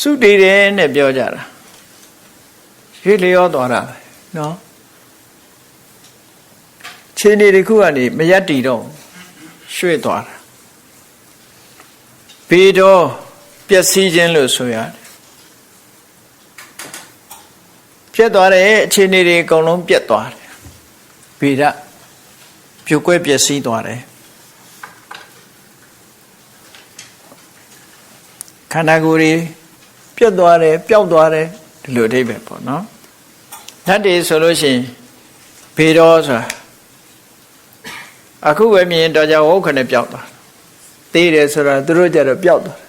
စုတည်တယ်နဲ့ပြောကြတာရွေ့လျောသွားတာပဲနော်ခြေနေတစ်ခုကနေမရက်တည်တော့ရွှေ့သွားတာဘေတော့ပျက်စီးခြင်းလို့ဆိုရတယ်ပြတ်သွားတဲ့အခြေအနေတွေအကုန်လုံးပြတ်သွားတယ်ဘေဒပြိုကွဲပျက်စီးသွားတယ်ခန္ဓာကိုယ်တွေ ပြတ်သွားတယ်ပျောက်သွားတယ်ဒီလိုအဓိပ္ပာယ်ပေါ့နော်ဓာတ်တွေဆိုလို့ရှိရင်ဘေတော့ဆိုတာအခုပဲမြင်တော့ကြဝုတ်ခနဲ့ပျောက်သွားသေးတယ်ဆိုတာသူတို့ကြတော့ပျောက်သွား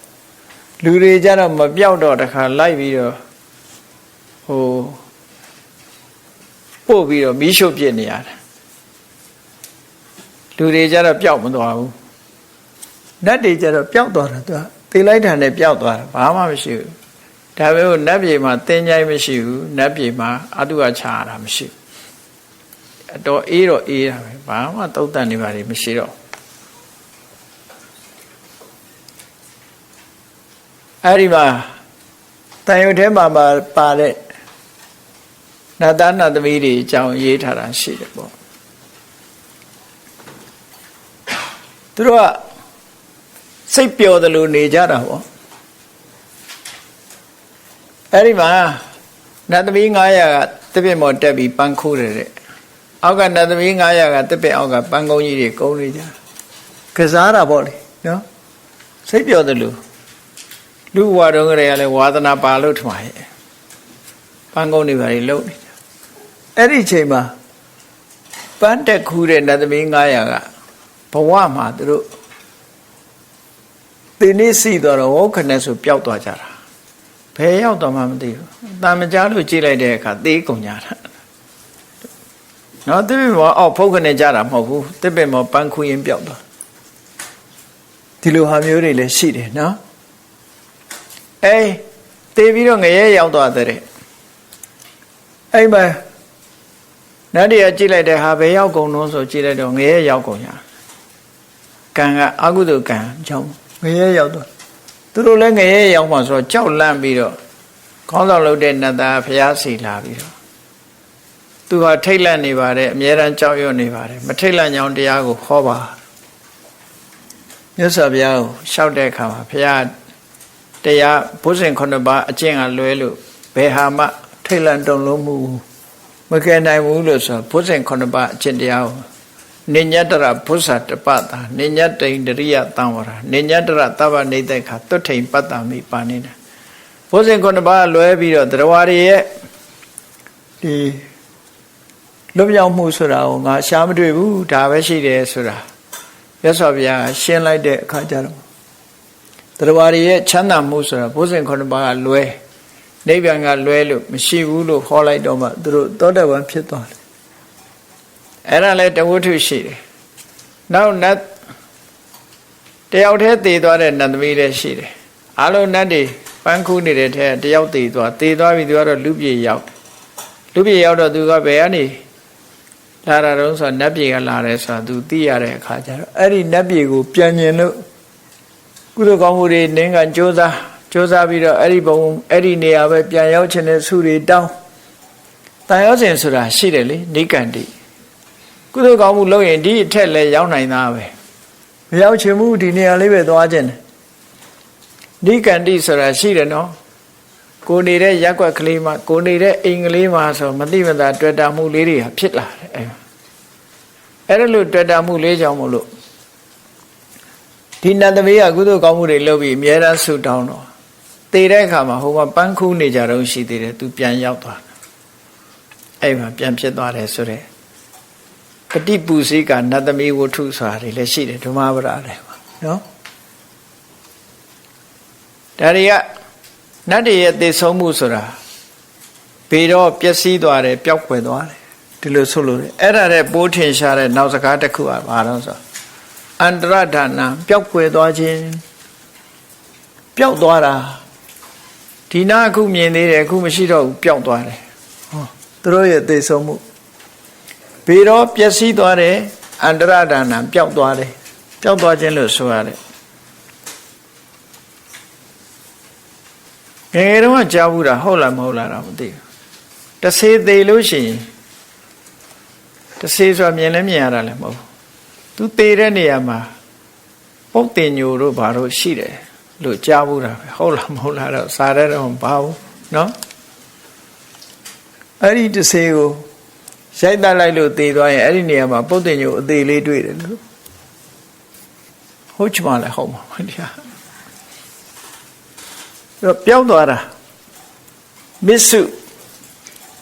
လူတွေကြတော့မပျောက်တော့တခါလိုက်ပြီးတော့ဟိုပို့ပြီးတော့မီးရှို့ပြစ်နေရတယ်လူတွေကြတော့ပျောက်မသွားဘူးနတ်တွေကြတော့ပျောက်သွားတာသူကသေလိုက်တာနဲ့ပျောက်သွားတာဘာမှမရှိဘူး ဒါပေမဲ့နတ်ပြည်မှာတင်းကြိုင်းမရှိဘူးနတ်ပြည်မှာအတုအချာရတာမရှိဘူးအတော်အေးတော့အေးတာပဲဘာမှတုတ်တန်နေပါလိမ့်မရှိတော့အဲ့ဒီမှာတန်ရုပ်ထဲမှာပါတဲ့နတ်သားနတ်သမီးတွေအကြောင်းရေးထားတာရှိတယ်ပေါ့သူတို့ကစိတ်ပျော်တယ်လို့နေကြတာပေါ့ အဲ့ဒီမှာနတ်သမီး900ကတစ်ပြစ်မော်တက်ပြီးပန်းခိုးတယ်တဲ့အောက်ကနတ်သမီး900ကတစ်ပြစ်အောက်ကပန်းကုန်းကြီးတွေကုန်းနေကြကစားတာပေါ့လေနော်စိတ်ပျော်တယ်လို့လူဘဝတုန်းကတည်းကလည်းဝါသနာပါလို့ထမရဲ့ပန်းကုန်းတွေပါလေလုံနေကြအဲ့ဒီအချိန်မှာပန်းတက်ခူးတဲ့နတ်သမီး900ကဘဝမှာသူတို့ဒီနေ့စီတော့ဝုတ်ခနဲ့ဆိုပျောက်သွားကြတာ ဘယ်ရောက်တော့မှမသိဘူး။တာမကြားလို့ကြည့်လိုက်တဲ့အခါသေးကုန်ကြတာ။နော်တစ်ပင်မောအောက်ဖုတ်ခနဲ့ကြတာမဟုတ်ဘူး။တစ်ပင်မောပန်းခူးရင်ပျောက်သွား။ဒီလိုဟာမျိုးတွေလည်းရှိတယ်နော်။အေးတေးပြီးတော့ငရဲရောက်သွားတဲ့။အဲ့မှာနတ်တွေကကြည့်လိုက်တဲ့ဟာဘယ်ရောက်ကုန်တော့ဆိုကြည့်လိုက်တော့ငရဲရောက်ကုန်ကြ။ကံကအကုသိုလ်ကံကြောင့်ငရဲရောက်သွား သူတို့လည်းငရဲရောက်မှဆိုတော့ကြောက်လန့်ပြီးတော့ခေါင်းဆောင်လုပ်တဲ့နတ်သားဖျားစီလာပြီးတော့သူဟာထိတ်လန့်နေပါတယ်အမြဲတမ်းကြောက်ရွံ့နေပါတယ်မထိတ်လန့်ကြောင်တရားကိုဟောပါမြတ်စွာဘုရားကိုလျှောက်တဲ့အခါမှာဘုရားတရားဘုဇင်ခုနှစ်ပါးအကျင့်ကလွဲလို့ဘယ်ဟာမှထိတ်လန့်တုန်လုံးမှုမကယ်နိုင်ဘူးလို့ဆိုဘုဇင်ခုနှစ်ပါးအကျင့်တရားကို နိညတရဘုဇ္ဇတပတာနိညတိန်တရိယတံဝရနိညတရသဗ္ဗနေတ္တခသွတ်ထိန်ပတ္တမိပါနေတာဘုဇင်ခုနှစ်ပါးလွဲပြီးတော့တရားတွေရဲ့ဒီလွတ်မြောက်မှုဆိုတာကိုငါရှားမတွေ့ဘူးဒါပဲရှိတယ်ဆိုတာရသော်ဗျာရှင်းလိုက်တဲ့အခါကျတော့တရားတွေရဲ့ချမ်းသာမှုဆိုတာဘုဇင်ခုနှစ်ပါးကလွဲနိဗ္ဗာန်ကလွဲလို့မရှိဘူးလို့ခေါ်လိုက်တော့မှသူတို့သောတပန်ဖြစ်သွားတယ် အဲ့ဒါလည်းတဝုထုရှိတယ်နောက်နတ်တယောက်တည်းတည်သွားတဲ့နတ်သမီးလည်းရှိတယ်အလုံးနတ်တွေပန်းခုနေတဲ့ထဲတယောက်တည်သွားတည်သွားပြီသူကတော့လူပြေရောက်လူပြေရောက်တော့သူကဘယ်ကနေလာတာတော့ဆိုတော့နတ်ပြေကလာတယ်ဆိုတာသူသိရတဲ့အခါကျတော့အဲ့ဒီနတ်ပြေကိုပြန်မြင်လို့ကုသိုလ်ကောင်းမှုတွေနင်းကကြိုးစားကြိုးစားပြီးတော့အဲ့ဒီဘုံအဲ့ဒီနေရာပဲပြန်ရောက်ခြင်းနဲ့ဆုတွေတောင်းတန်ရောက်စဉ်ဆိုတာရှိတယ်လေနိကန္တိ ကုသိုလ်ကောင်းမှုလုပ်ရင်ဒီအထက်လည်းရောက်နိုင်သားပဲမရောက်ချင်ဘူးဒီနေရာလေးပဲသွားခြင်းတယ်နိကန္တိဆိုတာရှိတယ်နော်ကိုနေတဲ့ရက်ွက်ကလေးမှာကိုနေတဲ့အိမ်ကလေးမှာဆိုမသိမသာတွေ့တာမှုလေးတွေဖြစ်လာတယ်အဲအဲ့ဒါလို့တွေ့တာမှုလေးကြောင့်မလို့ဒီနတ်သမီးကကုသိုလ်ကောင်းမှုတွေလုပ်ပြီးအများအားဆုတောင်းတော့တည်တဲ့အခါမှာဟိုမှာပန်းခူးနေကြတော့ရှိသေးတယ်သူပြန်ရောက်သွားတယ်အဲ့မှာပြန်ဖြစ်သွားတယ်ဆိုတော့ ပฏิပူဇိကနတ်သမီးဝတ္ထုဆိုတာတွေလည်းရှိတယ်ဓမ္မပဒလည်းပါနော်ဒါတွေကနတ်တွေရဲ့သေဆုံးမှုဆိုတာဘေတော့ပျက်စီးသွားတယ်ပျောက်ကွယ်သွားတယ်ဒီလိုဆိုလို့အဲ့ဒါတဲ့ပိုးထင်ရှားတဲ့နောက်စကားတစ်ခုကဘာလို့ဆိုအန္တရဒါနပျောက်ကွယ်သွားခြင်းပျောက်သွားတာဒီနာအခုမြင်သေးတယ်အခုမရှိတော့ဘူးပျောက်သွားတယ်ဟောသူတို့ရဲ့သေဆုံးမှု ဘေတော့ပျက်စီးသွားတယ်အန္တရဒါနပျောက်သွားတယ်ပျောက်သွားခြင်းလို့ဆိုရတယ် ငယ်ငယ်တုန်းကကြားဘူးတာဟုတ်လားမဟုတ်လားတော့မသိဘူးတဆေးသေးလို့ရှိရင်တဆေးဆိုတာမြင်လဲမြင်ရတာလည်းမဟုတ်ဘူးသူသေးတဲ့နေရာမှာပုတ်တင်ညိုတို့ဘာလို့ရှိတယ်လို့ကြားဘူးတာပဲဟုတ်လားမဟုတ်လားတော့စားတဲ့တော့မပါဘူးเนาะအဲ့ဒီတဆေးကို ရိုက်တတ်လိုက်လို့သေသွားရင်အဲ့ဒီနေရာမှာပုတ်တင်ညိုအသေးလေးတွေ့တယ်လို့ဟုတ်ချင်ပါလဲဟုတ်မှာမတရားတော့ပျောက်သွားတာမစ္စု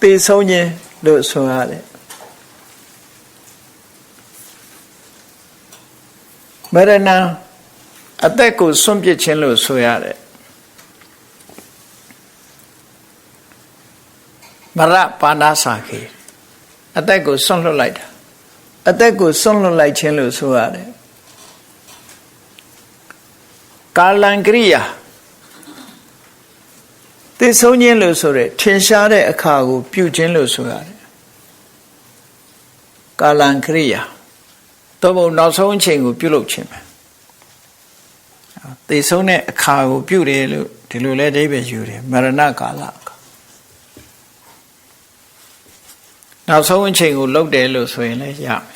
သေဆုံးခြင်းလို့ဆိုရတယ်မရဏအသက်ကိုစွန့်ပစ်ခြင်းလို့ဆိုရတယ်မရပါဏာစာခေ အသက်ကိုစွန့်လွတ်လိုက်တာအသက်ကိုစွန့်လွတ်လိုက်ခြင်းလို့ဆိုရတယ်ကာလံကရိယာသိဆုံးခြင်းလို့ဆိုရဲထင်ရှားတဲ့အခါကို ပြုခြင်းလို့ဆိုရတယ်ကာလံကရိယာတော့ဘုံနောက်ဆုံးအချိန်ကိုပြုလုပ်ခြင်းပဲသိဆုံးတဲ့အခါကိုပြုတယ်လို့ဒီလိုလဲအဓိပ္ပာယ်ယူတယ်မရဏကာလ နောက်ဆုံးအချိန်ကိုလုပ်တယ်လို့ဆိုရင်လည်းရမယ်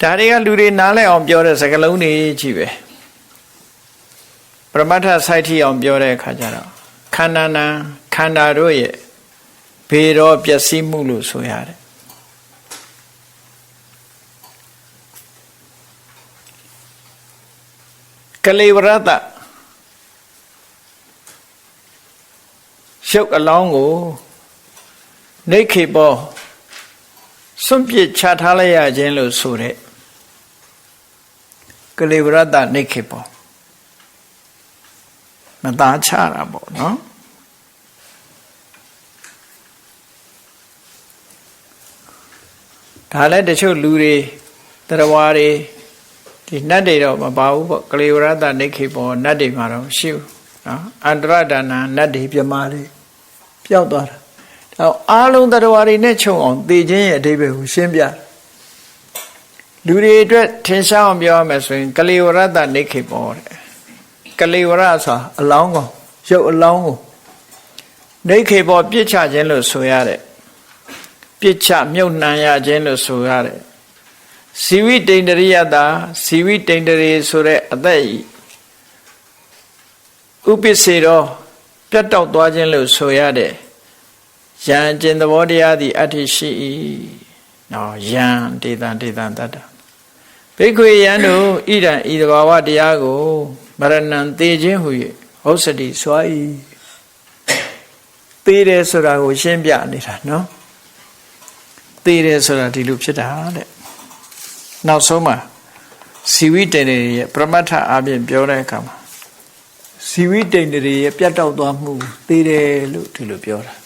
ဒါတွေကလူတွေနားလည်အောင်ပြောတဲ့စကားလုံးတွေကြီးပဲပရမတ္ထစိုက်ထီအောင်ပြောတဲ့အခါကျတော့ခန္ဓာနာခန္ဓာတို့ရဲ့ဘေရောပျက်စီးမှုလို့ဆိုရတယ်ကလေဝရတရှုပ်အလောင်းကို နေခေပေါ်စွန့်ပစ်ချထားလိုက်ရခြင်းလို့ဆိုတဲ့ကလေဝရတနေခေပေါ်မသားချတာပေါ့နော်ဒါလည်းတချို့လူတွေတရားဝါတွေဒီနတ်တွေတော့မပါဘူးပေါ့ကလေဝရတနေခေပေါ်နတ်တွေမှာတော့ရှိဘူးနော်အန္တရဒါနာနတ်တွေပြမာတွေပျောက်သွားတာဒါ အားလုံးတရားဝါတွေနဲ့ခြုံအောင်သိခြင်းရဲ့အဓိပ္ပာယ်ကိုရှင်းပြလူတွေအတွက်ထင်ရှားအောင်ပြောရမယ်ဆိုရင်ကလေဝရတနေခေပေါ်တဲ့ကလေဝရဆိုအလောင်းကောင်ရုပ်အလောင်းကိုနေခေပေါ်ပြစ်ချခြင်းလို့ဆိုရတဲ့ပြစ်ချမြုပ်နှံရခြင်းလို့ဆိုရတဲ့ဇီဝိတိန်တရိယတာဇီဝိတိန်တရေဆိုတဲ့အသက်ဤဥပစ္စေတော့ပြတ်တောက်သွားခြင်းလို့ဆိုရတဲ့ ယံကျင်သဘောတရားသည်အဋ္ဌိရှိ၏နော်ယံဒေသံဒေသံတတ္တဘိက္ခွေယံတို့ဣဒံဤတဘာဝတရားကိုမရဏံသေခြင်းဟု၍ဟုတ်စတိစွာ၏သေတယ်ဆိုတာကိုရှင်းပြနေတာနော်သေတယ်ဆိုတာဒီလိုဖြစ်တာတဲ့နောက်ဆုံးမှာစီဝိတေရရဲ့ပြမထအပြင်ပြောတဲ့အခါမှာစီဝိတေရရဲ့ပြတ်တောက်သွားမှုသေတယ်လို့ဒီလိုပြောတာ